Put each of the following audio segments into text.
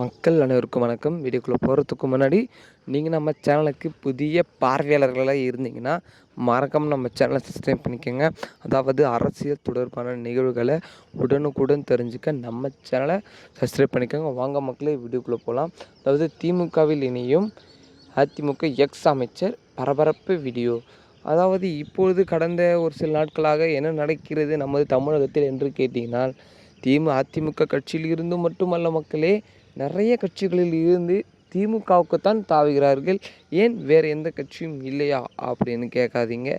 மக்கள் அனைவருக்கும் வணக்கம். வீடியோக்குள்ளே போகிறதுக்கு முன்னாடி நீங்கள் நம்ம சேனலுக்கு புதிய பார்வையாளர்களாக இருந்தீங்கன்னா மறக்காமல் நம்ம சேனலை சப்ஸ்கிரைப் பண்ணிக்கோங்க. அதாவது அரசியல் தொடர்பான நிகழ்வுகளை உடனுக்குடன் தெரிஞ்சுக்க நம்ம சேனலை சப்ஸ்கிரைப் பண்ணிக்கோங்க. வாங்க மக்களே வீடியோக்குள்ளே போகலாம் அதாவது திமுகவில் இணையும் அதிமுக எக்ஸ் அமைச்சர் பரபரப்பு வீடியோ. அதாவது இப்பொழுது கடந்த ஒரு சில நாட்களாக என்ன நடக்கிறது நமது தமிழகத்தில் என்று கேட்டீங்கன்னால் திமு அதிமுக கட்சியில் இருந்து மட்டுமல்ல மக்களே நிறைய கட்சிகளில் இருந்து திமுகவுக்குத்தான் தாவுகிறார்கள். ஏன் வேறு எந்த கட்சியும் இல்லையா அப்படின்னு கேட்காதீங்க.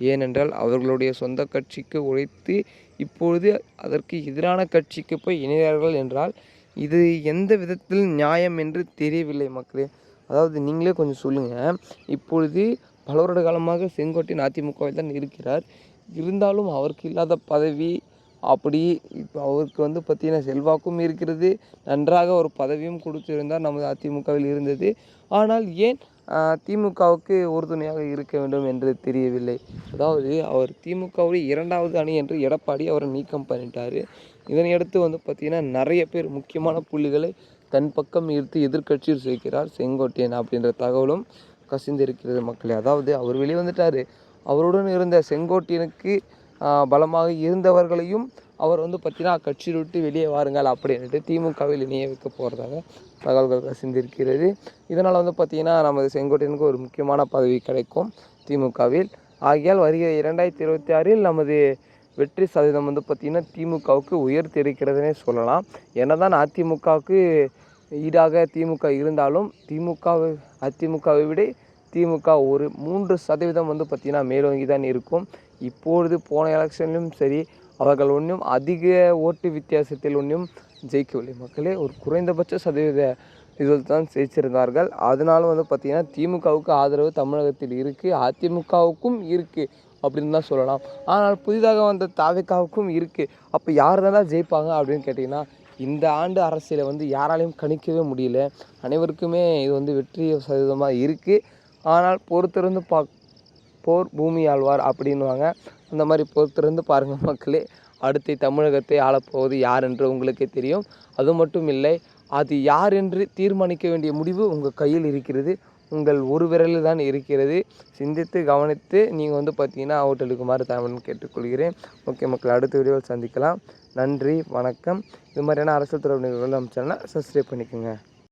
ஏனென்றால் அவர்களுடைய சொந்த கட்சிக்கு உழைத்து இப்பொழுது அதற்கு எதிரான கட்சிக்கு போய் இணைகிறார்கள் என்றால் இது எந்த விதத்தில் நியாயம் என்று தெரியவில்லை மக்களே. அதாவது நீங்களே கொஞ்சம் சொல்லுங்கள் இப்பொழுது பல வருட காலமாக செங்கோட்டையன் அதிமுகவில் தான் இருக்கிறார். இருந்தாலும் அவருக்கு இல்லாத பதவி அப்படி இப்போ அவருக்கு வந்து பார்த்திங்கன்னா செல்வாக்கும் இருக்கிறது நன்றாக ஒரு பதவியும் கொடுத்திருந்தால் நமது அதிமுகவில் இருந்தது. ஆனால் ஏன் திமுகவுக்கு உறுதுணையாக இருக்க வேண்டும் என்று தெரியவில்லை. அதாவது அவர் திமுகவுடைய இரண்டாவது அணி என்று எடப்பாடி அவரை நீக்கம் பண்ணிட்டார். இதனையடுத்து வந்து பார்த்திங்கன்னா நிறைய பேர் முக்கியமான புள்ளிகளை தன் பக்கம் ஈர்த்து எதிர்கட்சியில் சேர்க்கிறார் செங்கோட்டையன் அப்படின்ற தகவலும் கசிந்திருக்கிறது மக்களே. அதாவது அவர் வெளியே வந்துட்டார் அவருடன் இருந்த செங்கோட்டையனுக்கு பலமாக இருந்தவர்களையும் அவர் வந்து பார்த்தீங்கன்னா கட்சியை விட்டு வெளியே வாருங்கள் அப்படின்ட்டு திமுகவில் இணைய வைக்க போகிறதாக தகவல்கள் கசிந்திருக்கிறது. இதனால் வந்து பார்த்திங்கன்னா நமது செங்கோட்டையனுக்கு ஒரு முக்கியமான பதவி கிடைக்கும் திமுகவில். ஆகியால் வருகிற இரண்டாயிரத்தி இருபத்தி ஆறில் நமது வெற்றி சதவீதம் வந்து பார்த்திங்கன்னா திமுகவுக்கு உயர்த்திருக்கிறதுனே சொல்லலாம். என்னதான் அதிமுகவுக்கு ஈடாக திமுக இருந்தாலும் திமுக அதிமுகவை விட திமுக ஒரு மூன்று சதவீதம் வந்து பார்த்திங்கன்னா மேலோங்கி தான் இருக்கும். இப்பொழுது போன எலெக்ஷன்லையும் சரி அவர்கள் ஒன்றும் அதிக ஓட்டு வித்தியாசத்தில் ஒன்றும் ஜெயிக்கவில்லை. மக்களே ஒரு குறைந்தபட்ச சதவீத இதில் தான் ஜெயிச்சிருந்தார்கள். அதனால வந்து பார்த்திங்கன்னா திமுகவுக்கு ஆதரவு தமிழகத்தில் இருக்குது அதிமுகவுக்கும் இருக்குது அப்படின்னு தான் சொல்லலாம். ஆனால் புதிதாக வந்த தாவிகாவுக்கும் இருக்குது அப்போ யார் தானே ஜெயிப்பாங்க அப்படின்னு கேட்டிங்கன்னா இந்த ஆண்டு அரசியலை வந்து யாராலையும் கணிக்கவே முடியல. அனைவருக்குமே இது வந்து வெற்றி சதவீதமாக இருக்குது ஆனால் பொறுத்திருந்து பா போர் பூமி ஆழ்வார் அப்படின்வாங்க அந்த மாதிரி பொறுத்திருந்து பாருங்கள் மக்களே அடுத்து தமிழகத்தை ஆளப்போவது யார் என்று உங்களுக்கே தெரியும். அது மட்டும் இல்லை அது யார் என்று தீர்மானிக்க வேண்டிய முடிவு உங்கள் கையில் இருக்கிறது. உங்கள் ஒரு விரலில் தான் இருக்கிறது. சிந்தித்து கவனித்து நீங்கள் வந்து பார்த்தீங்கன்னா அவுட் எடுக்குமாறு தமிழ் கேட்டுக்கொள்கிறேன். ஓகே மக்கள் அடுத்த வீடியோவில் சந்திக்கலாம். நன்றி வணக்கம். இது மாதிரியான அரசியல் தொடர்பு நிகழ்வுகள் நம்ம சேனலை சப்ஸ்கிரைப் பண்ணிக்கோங்க.